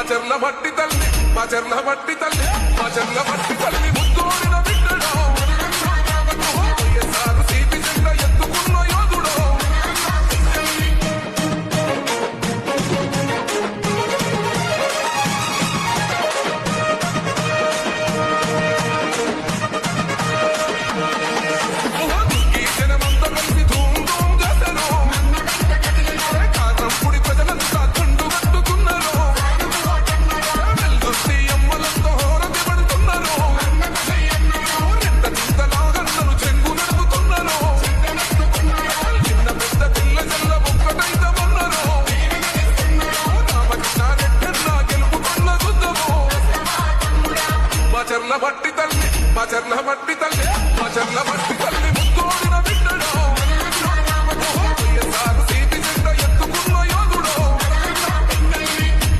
మా చెర్ల బట్టి తల్లి మా చెర్ల బట్టి తల్లి మా చెర్ల చర్ల మట్టి తల్లి మా చర్ల తల్లి.